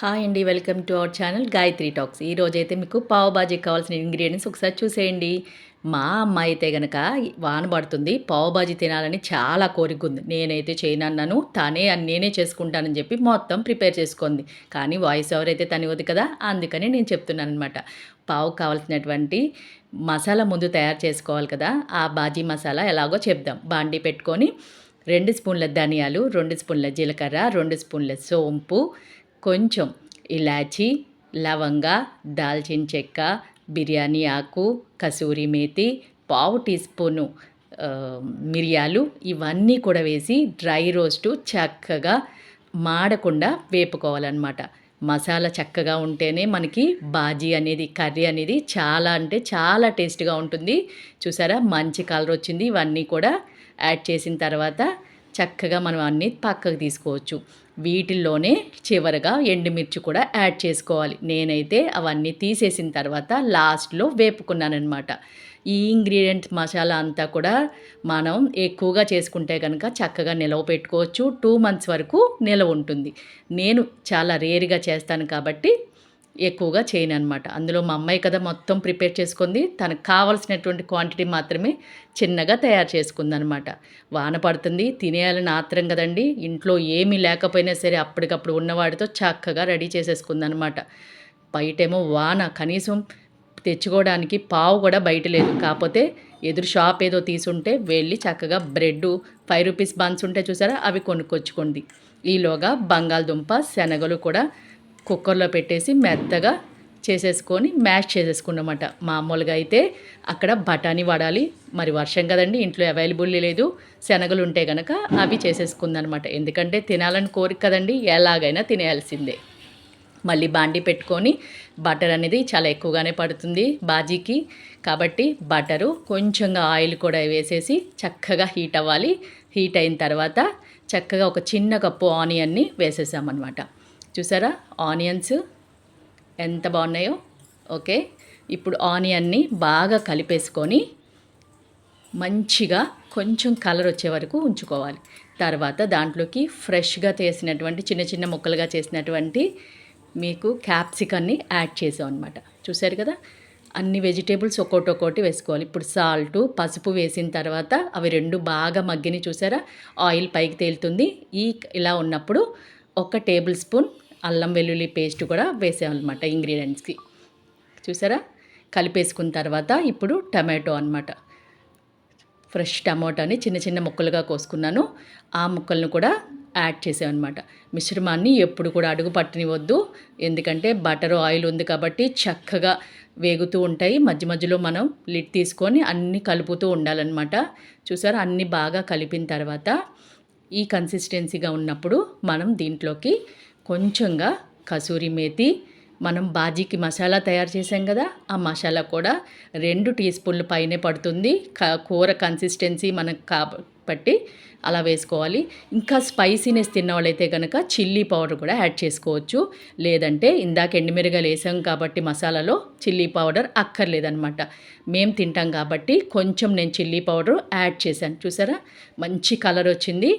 Hi అండి welcome to our channel Gayatri talks ఈ రోజైతే మీకు పావు బాజీ కావాల్సిన ఇంగ్రీడియంట్స్ ఒకసారి చూసేయండి. మా అమ్మ అయితే గనక వాన పడుతుంది పావు బాజీ తినాలని చాలా కోరిక ఉంది. నేనైతే చేయనన్నాను తనే నేనే చేసుకుంటానని చెప్పి మొత్తం ప్రిపేర్ చేసుకుంది. కానీ వాయిస్ ఓవర్ అయితే తనివద్దు కదా అందుకని నేను చెప్తున్నాను అనమాట పావు కావాల్సినటువంటి మసాలా ముందు తయారు చేసుకోవాలి కదా ఆ బాజీ మసాలా ఎలాగో చెప్దాం. బాండీ పెట్టుకొని రెండు స్పూన్ల ధనియాలు రెండు స్పూన్ల జీలకర్ర రెండు స్పూన్ల సోంపు కొంచెం ఇలాచి లవంగ దాల్చిన చెక్క బిర్యానీ ఆకు కసూరి మేతి పావు టీ స్పూను మిరియాలు ఇవన్నీ కూడా వేసి డ్రై రోస్టు చక్కగా మాడకుండా వేపుకోవాలన్నమాట. మసాలా చక్కగా ఉంటేనే మనకి బాజీ అనేది కర్రీ అనేది చాలా అంటే చాలా టేస్ట్గా ఉంటుంది. చూసారా? మంచి కలర్ వచ్చింది. ఇవన్నీ కూడా యాడ్ చేసిన తర్వాత చక్కగా మనం అన్నీ పక్కకు తీసుకోవచ్చు. వీటిల్లోనే చివరగా ఎండుమిర్చి కూడా యాడ్ చేసుకోవాలి. నేనైతే అవన్నీ తీసేసిన తర్వాత లాస్ట్లో వేపుకున్నానమాట ఈ ఇంగ్రీడియంట్ మసాలా అంతా కూడా మనం ఎక్కువగా చేసుకుంటే కనుక చక్కగా నిలవ పెట్టుకోవచ్చు. టూ మంత్స్ వరకు నిలవ ఉంటుంది. నేను చాలా రేర్గా చేస్తాను కాబట్టి ఎక్కువగా చేయను అనమాట అందులో మా అమ్మాయి కదా మొత్తం ప్రిపేర్ చేసుకుంది. తనకు కావాల్సినటువంటి క్వాంటిటీ మాత్రమే చిన్నగా తయారు చేసుకుంది అనమాట వాన పడుతుంది తినేయాలని ఆత్రం కదండి. ఇంట్లో ఏమీ లేకపోయినా సరే అప్పటికప్పుడు ఉన్నవాడితో చక్కగా రెడీ చేసేసుకుంది అనమాట బయటేమో వాన కనీసం తెచ్చుకోవడానికి పావు కూడా బయట లేదు. కాకపోతే ఎదురు షాప్ ఏదో తీసుంటే వెళ్ళి చక్కగా బ్రెడ్ ఫైవ్ రూపీస్ బన్స్ ఉంటే చూసారా అవి కొనుక్కొచ్చుకోండి ఈలోగా బంగాళదుంప శనగలు కూడా కుక్కర్లో పెట్టేసి మెత్తగా చేసేసుకొని మ్యాష్ చేసేసుకున్నమాట. మామూలుగా అయితే అక్కడ బఠానీ వాడాలి. మరి వర్షం కదండి ఇంట్లో అవైలబుల్ లేదు. శనగలు ఉంటే కనుక అవి చేసేసుకుందనమాట. ఎందుకంటే తినాలని కోరిక కదండి ఎలాగైనా తినేయాల్సిందే. మళ్ళీ బాండి పెట్టుకొని బటర్ అనేది చాలా ఎక్కువగానే పడుతుంది బాజీకి. కాబట్టి బటరు కొంచెంగా ఆయిల్ కూడా వేసేసి చక్కగా హీట్ అవ్వాలి. హీట్ అయిన తర్వాత చక్కగా ఒక చిన్న కప్పు ఆనియన్ని వేసేసామన్నమాట. చూసారా? ఆనియన్స్ ఎంత బాగున్నాయో. ఓకే. ఇప్పుడు ఆనియన్ని బాగా కలిపేసుకొని మంచిగా కొంచెం కలర్ వచ్చే వరకు ఉంచుకోవాలి. తర్వాత దాంట్లోకి ఫ్రెష్గా చేసినటువంటి చిన్న చిన్న ముక్కలుగా చేసినటువంటి మీకు క్యాప్సికన్ని యాడ్ చేసాం అనమాట చూసారు కదా? అన్ని వెజిటేబుల్స్ ఒక్కోటి ఒక్కోటి వేసుకోవాలి. ఇప్పుడు సాల్ట్ పసుపు వేసిన తర్వాత అవి రెండు బాగా మగ్గిని చూసారా? ఆయిల్ పైకి తేలుతుంది. ఈ ఇలా ఉన్నప్పుడు ఒక టేబుల్ స్పూన్ అల్లం వెల్లుల్లి పేస్ట్ కూడా వేసామన్నమాట ఇంగ్రీడియంట్స్కి. చూసారా? కలిపేసుకున్న తర్వాత ఇప్పుడు టమాటో అనమాట ఫ్రెష్ టమాటోని చిన్న చిన్న ముక్కలుగా కోసుకున్నాను. ఆ ముక్కలను కూడా యాడ్ చేసామన్నమాట మిశ్రమాన్ని ఎప్పుడు కూడా అడుగు పట్టనివద్దు ఎందుకంటే బటర్ ఆయిల్ ఉంది కాబట్టి చక్కగా వేగుతూ ఉంటాయి. మధ్య మధ్యలో మనం లిడ్ తీసుకొని అన్నీ కలుపుతూ ఉండాలన్నమాట. చూసారా? అన్నీ బాగా కలిపిన తర్వాత ఈ కన్సిస్టెన్సీగా ఉన్నప్పుడు మనం దీంట్లోకి కొంచెంగా కసూరి మేతి మనం బాజీకి మసాలా తయారు చేసాం కదా ఆ మసాలా కూడా రెండు టీ స్పూన్లు పైనే పడుతుంది. కూర కన్సిస్టెన్సీ మనకు కాబట్టి అలా వేసుకోవాలి. ఇంకా స్పైసీనెస్ తిన్న వాళ్ళైతే కనుక చిల్లీ పౌడర్ కూడా యాడ్ చేసుకోవచ్చు. లేదంటే ఇందాక ఎండుమిరగాయలు వేసాం కాబట్టి మసాలాలో చిల్లీ పౌడర్ అక్కర్లేదనమాట మేము తింటాం కాబట్టి కొంచెం నేను చిల్లీ పౌడర్ యాడ్ చేశాను. చూసారా? మంచి కలర్ వచ్చింది.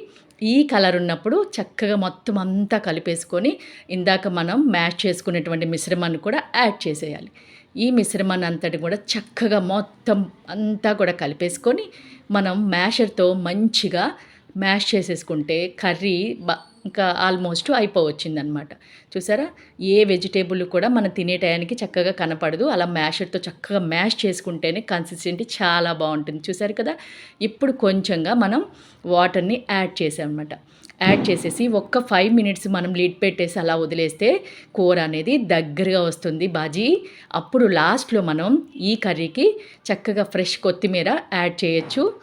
ఈ కలర్ ఉన్నప్పుడు చక్కగా మొత్తం అంతా కలిపేసుకొని ఇందాక మనం మ్యాష్ చేసుకునేటువంటి మిశ్రమాన్ని కూడా యాడ్ చేసేయాలి. ఈ మిశ్రమాన్ని అంతటి కూడా చక్కగా మొత్తం అంతా కూడా కలిపేసుకొని మనం మ్యాషర్తో మంచిగా మ్యాష్ చేసేసుకుంటే కర్రీ ఇంకా ఆల్మోస్ట్ అయిపోవచ్చిందనమాట. చూసారా? ఏ వెజిటేబుల్ కూడా మనం తినే టయానికి చక్కగా కనపడదు. అలా మ్యాషర్తో చక్కగా మ్యాష్ చేసుకుంటేనే కన్సిస్టెంటీ చాలా బాగుంటుంది. చూసారు కదా? ఇప్పుడు కొంచెంగా మనం వాటర్ని యాడ్ చేసామన్నమాట. యాడ్ చేసేసి ఒక్క ఫైవ్ మినిట్స్ మనం లీడ్ పెట్టేసి అలా వదిలేస్తే కూర అనేది దగ్గరగా వస్తుంది బాజీ. అప్పుడు లాస్ట్లో మనం ఈ కర్రీకి చక్కగా ఫ్రెష్ కొత్తిమీర యాడ్ చేయొచ్చు.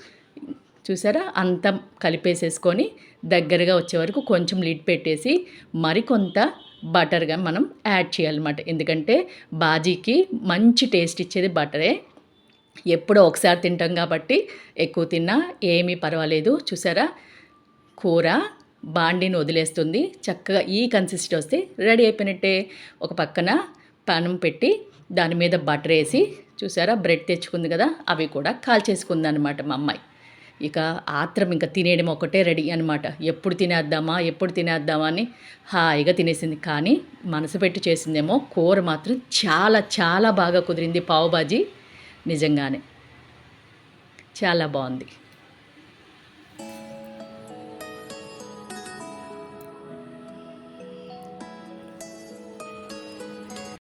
చూసారా? అంతం కలిపేసేసుకొని దగ్గరగా వచ్చే వరకు కొంచెం లిడ్ పెట్టేసి మరికొంత బటర్గా మనం యాడ్ చేయాలన్నమాట. ఎందుకంటే బాజీకి మంచి టేస్ట్ ఇచ్చేది బటరే. ఎప్పుడో ఒకసారి తింటాం కాబట్టి ఎక్కువ తిన్నా ఏమీ పర్వాలేదు. చూసారా? కూర బాండిని వదిలేస్తుంది. చక్కగా ఈ కన్సిస్ట్ వస్తే రెడీ అయిపోయినట్టే. ఒక పక్కన పానం పెట్టి దాని మీద బటర్ వేసి చూసారా? బ్రెడ్ తెచ్చుకుంది కదా? అవి కూడా కాల్చేసుకుందనమాట అనమాట మా అమ్మాయి. ఇక ఆత్రం ఇంకా తినేయడం ఒకటే రెడీ అనమాట ఎప్పుడు తినేద్దామా ఎప్పుడు తినేద్దామా అని హాయిగా తినేసింది. కానీ మనసు పెట్టి చేసిందేమో కూర మాత్రం చాలా చాలా బాగా కుదిరింది పావుబాజీ. నిజంగానే. చాలా బాగుంది.